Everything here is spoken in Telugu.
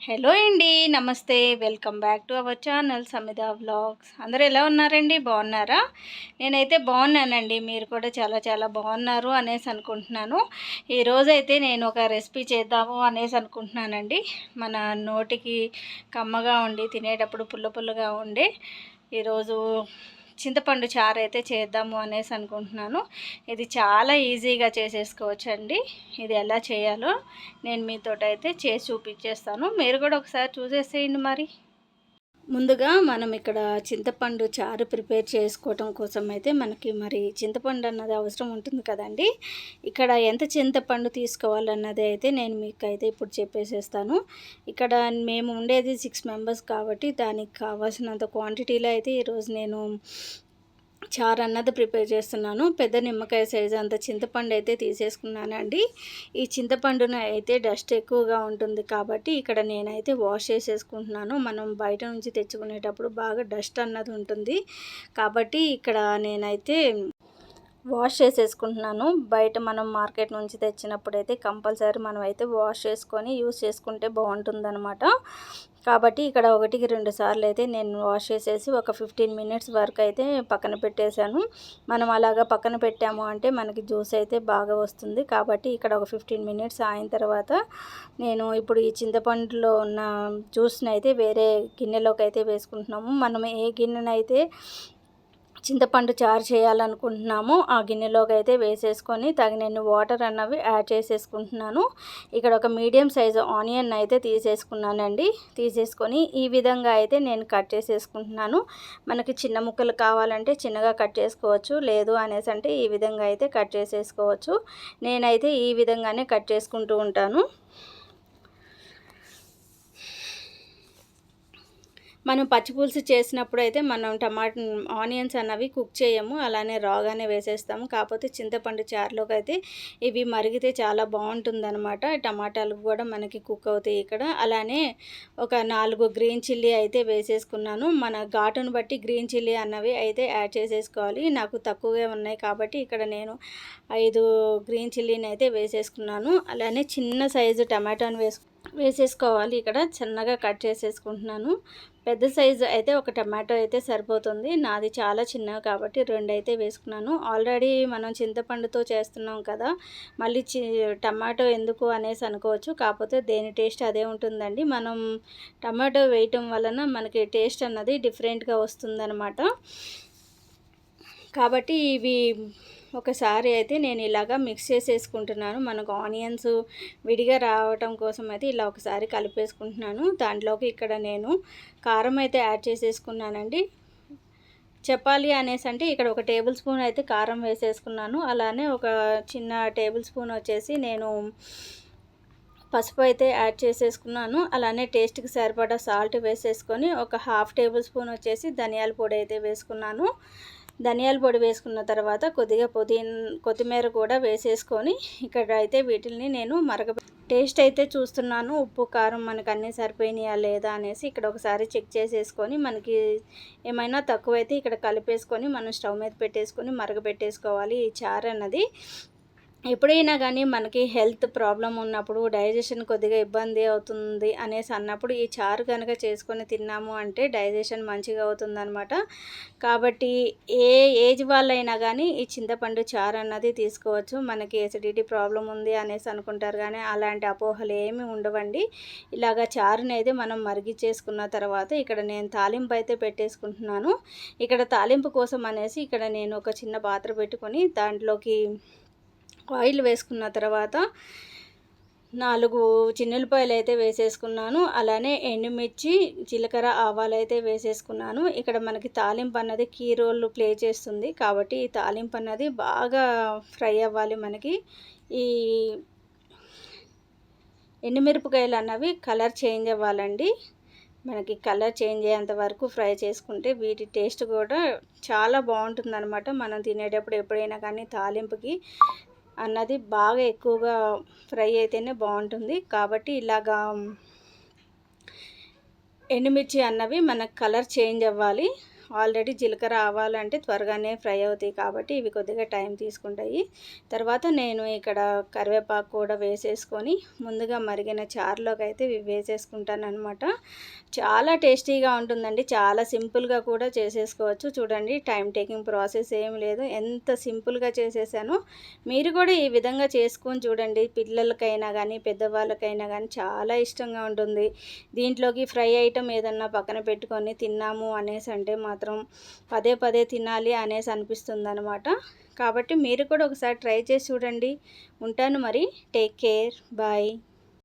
హలో అండి నమస్తే. Welcome back to our channel Samitha vlogs. అందరూ ఎలా ఉన్నారండి? బాగున్నారా? నేనైతే బాగున్నానండి. మీరు కూడా చాలా చాలా బాగున్నారు అనేసి అనుకుంటున్నాను. ఈరోజు అయితే నేను ఒక రెసిపీ చేద్దాము అనేసి అనుకుంటున్నానండి. మన నోటికి కమ్మగా ఉండి తినేటప్పుడు పుల్ల పుల్లగా ఉండి ఈరోజు చింతపండు చారు అయితే చేద్దాము అనేసి అనుకుంటున్నాను. ఇది చాలా ఈజీగా చేసేసుకోవచ్చు అండి ఇది ఎలా చేయాలో నేను మీతో అయితే చేసి చూపించేస్తాను. మీరు కూడా ఒకసారి చూసేసేయండి మరి. ముందుగా మనం ఇక్కడ చింతపండు చారు ప్రిపేర్ చేసుకోవటం కోసం అయితే మనకి మరి చింతపండు అన్నది అవసరం ఉంటుంది కదండి. ఇక్కడ ఎంత చింతపండు తీసుకోవాలన్నది అయితే నేను మీకు అయితే ఇప్పుడు చెప్పేసేస్తాను. ఇక్కడ మేము ఉండేది సిక్స్ మెంబర్స్ కాబట్టి దానికి కావాల్సినంత క్వాంటిటీలో అయితే ఈరోజు నేను చారు అన్నది ప్రిపేర్ చేస్తున్నాను. పెద్ద నిమ్మకాయ సైజు అంత చింతపండు అయితే తీసేసుకున్నానండి. ఈ చింతపండున అయితే డస్ట్ ఎక్కువగా ఉంటుంది కాబట్టి ఇక్కడ నేనైతే వాష్ చేసేసుకుంటున్నాను. మనం బయట నుంచి తెచ్చుకునేటప్పుడు బాగా డస్ట్ అన్నది ఉంటుంది. కాబట్టి ఇక్కడ నేనైతే వాష్ చేసేసుకుంటున్నాను. బయట మనం మార్కెట్ నుంచి తెచ్చినప్పుడు అయితే కంపల్సరీ మనం అయితే వాష్ చేసుకొని యూస్ చేసుకుంటే బాగుంటుందన్నమాట. కాబట్టి ఇక్కడ ఒకటికి రెండు సార్లు అయితే నేను వాష్ చేసేసి ఒక ఫిఫ్టీన్ మినిట్స్ వరకు అయితే పక్కన పెట్టేశాను. మనం అలాగా పక్కన పెట్టాము అంటే మనకి జ్యూస్ అయితే బాగా వస్తుంది. కాబట్టి ఇక్కడ ఒక ఫిఫ్టీన్ మినిట్స్ అయిన తర్వాత నేను ఇప్పుడు ఈ చింతపండులో ఉన్న జ్యూస్ని అయితే వేరే గిన్నెలోకి అయితే వేసుకుంటున్నాము. మనం ఏ గిన్నెనైతే చింతపండు చారు చేయాలనుకుంటున్నాము. ఆ గిన్నెలోకి అయితే వేసేసుకొని తగినన్ని వాటర్ అన్నవి యాడ్ చేసేసుకుంటున్నాను. ఇక్కడ ఒక మీడియం సైజు ఆనియన్ అయితే తీసేసుకున్నానండి. తీసేసుకొని ఈ విధంగా అయితే నేను కట్ చేసేసుకుంటున్నాను. మనకి చిన్న ముక్కలు కావాలంటే చిన్నగా కట్ చేసుకోవచ్చు లేదు అనేసి అంటే ఈ విధంగా అయితే కట్ చేసేసుకోవచ్చు. నేనైతే ఈ విధంగానే కట్ చేసుకుంటూ ఉంటాను. మనం పచ్చిపులుసు చేసినప్పుడు అయితే మనం టమాటా ఆనియన్స్ అన్నవి కుక్ చేయము. అలానే రాగానే వేసేస్తాము. కాకపోతే చింతపండు చారులోకి అయితే ఇవి మరిగితే చాలా బాగుంటుందన్నమాట. టమాటాలు కూడా మనకి కుక్ అవుతాయి ఇక్కడ. అలానే ఒక నాలుగు గ్రీన్ చిల్లీ అయితే వేసేసుకున్నాను. మన ఘాటును బట్టి గ్రీన్ చిల్లీ అన్నవి అయితే యాడ్ చేసేసుకోవాలి. నాకు తక్కువగా ఉన్నాయి కాబట్టి ఇక్కడ నేను ఐదు గ్రీన్ చిల్లీని అయితే వేసేసుకున్నాను. అలానే చిన్న సైజు టమాటాను వేసుకు వేసేసుకోవాలి. ఇక్కడ చిన్నగా కట్ చేసేసుకుంటున్నాను. పెద్ద సైజు అయితే ఒక టమాటో అయితే సరిపోతుంది. నాది చాలా చిన్నగా కాబట్టి రెండు అయితే వేసుకున్నాను. ఆల్రెడీ మనం చింతపండుతో చేస్తున్నాం కదా మళ్ళీ చి టమాటో ఎందుకు అనేసి అనుకోవచ్చు. కాకపోతే దేని టేస్ట్ అదే ఉంటుందండి. మనం టమాటో వేయటం వలన మనకి టేస్ట్ అన్నది డిఫరెంట్గా వస్తుందన్నమాట. కాబట్టి ఇవి ఒకసారి అయితే నేను ఇలాగా మిక్స్ చేసేసుకుంటున్నాను. మనకు ఆనియన్స్ విడిగా రావటం కోసం అయితే ఇలా ఒకసారి కలిపేసుకుంటున్నాను. దాంట్లోకి ఇక్కడ నేను కారం అయితే యాడ్ చేసేసుకున్నానండి. చెప్పాలి అనేసి అంటే ఇక్కడ ఒక టేబుల్ స్పూన్ అయితే కారం వేసేసుకున్నాను. అలానే ఒక చిన్న టేబుల్ స్పూన్ వచ్చేసి నేను పసుపు అయితే యాడ్ చేసేసుకున్నాను. అలానే టేస్ట్కి సరిపడా సాల్ట్ వేసేసుకొని ఒక హాఫ్ టేబుల్ స్పూన్ వచ్చేసి ధనియాల పొడి అయితే వేసుకున్నాను. ధనియాల పొడి వేసుకున్న తర్వాత కొద్దిగా పుదీన్ కొత్తిమీర కూడా వేసేసుకొని ఇక్కడ అయితే వీటిని నేను మరగ టేస్ట్ అయితే చూస్తున్నాను. ఉప్పు కారం మనకు అన్నీ సరిపోయినాయా లేదా అనేసి ఇక్కడ ఒకసారి చెక్ చేసేసుకొని మనకి ఏమైనా తక్కువైతే ఇక్కడ కలిపేసుకొని మనం స్టవ్ మీద పెట్టేసుకొని మరగబెట్టేసుకోవాలి ఈ చారు అన్నది. ఎప్పుడైనా కానీ మనకి హెల్త్ ప్రాబ్లం ఉన్నప్పుడు డైజెషన్ కొద్దిగా ఇబ్బంది అవుతుంది అనేసి అన్నప్పుడు ఈ చారు కనుక చేసుకొని తిన్నాము అంటే డైజెషన్ మంచిగా అవుతుందనమాట కాబట్టి ఏ ఏజ్ వాళ్ళైనా కానీ ఈ చింతపండు చారు అన్నది తీసుకోవచ్చు. మనకి ఎసిడిటీ ప్రాబ్లం ఉంది అనేసి అనుకుంటారు కానీ అలాంటి అపోహలు ఏమి ఉండవండి. ఇలాగ చారుని అయితే మనం మరిగిచ్చేసుకున్న తర్వాత ఇక్కడ నేను తాలింపు అయితే పెట్టేసుకుంటున్నాను. ఇక్కడ తాలింపు కోసం అనేసి ఇక్కడ నేను ఒక చిన్న పాత్ర పెట్టుకొని దాంట్లోకి ఆయిల్ వేసుకున్న తర్వాత నాలుగు చిన్నులపాయలు అయితే వేసేసుకున్నాను. అలానే ఎండుమిర్చి జీలకర్ర ఆవాలు అయితే వేసేసుకున్నాను. ఇక్కడ మనకి తాలింపు అన్నది కీ రోల్ ప్లే చేస్తుంది కాబట్టి ఈ తాలింపు అన్నది బాగా ఫ్రై అవ్వాలి మనకి. ఈ ఎండుమిరపకాయలు అన్నవి కలర్ చేంజ్ అవ్వాలండి. మనకి కలర్ చేంజ్ అయ్యేంత వరకు ఫ్రై చేసుకుంటే వీటి టేస్ట్ కూడా చాలా బాగుంటుంది అనమాట మనం తినేటప్పుడు ఎప్పుడైనా కానీ తాలింపుకి అన్నది బాగా ఎక్కువగా ఫ్రై అయితేనే బాగుంటుంది. కాబట్టి ఇలాగా ఎండుమిర్చి అన్నవి మనకు కలర్ చేంజ్ అవ్వాలి. ఆల్రెడీ జీలకర్ర ఆవాలంటే త్వరగానే ఫ్రై అవుతాయి కాబట్టి ఇవి కొద్దిగా టైం తీసుకుంటాయి. తర్వాత నేను ఇక్కడ కరివేపాకు కూడా వేసేసుకొని ముందుగా మరిగిన చారులోకి అయితే ఇవి వేసేసుకుంటాను అనమాట చాలా టేస్టీగా ఉంటుందండి. చాలా సింపుల్గా కూడా చేసేసుకోవచ్చు. చూడండి టైం టేకింగ్ ప్రాసెస్ ఏం లేదు. ఎంత సింపుల్గా చేసేసానో మీరు కూడా ఈ విధంగా చేసుకొని చూడండి. పిల్లలకైనా కానీ పెద్దవాళ్ళకైనా కానీ చాలా ఇష్టంగా ఉంటుంది. దీంట్లోకి ఫ్రై ఐటమ్ ఏదన్నా పక్కన పెట్టుకొని తిన్నాము అనేసి అంటే మాత్రం పదే పదే తినాలి అనేసి అనిపిస్తుంది అనమాట కాబట్టి మీరు కూడా ఒకసారి ట్రై చేసి చూడండి. ఉంటాను మరి. Take care. బాయ్.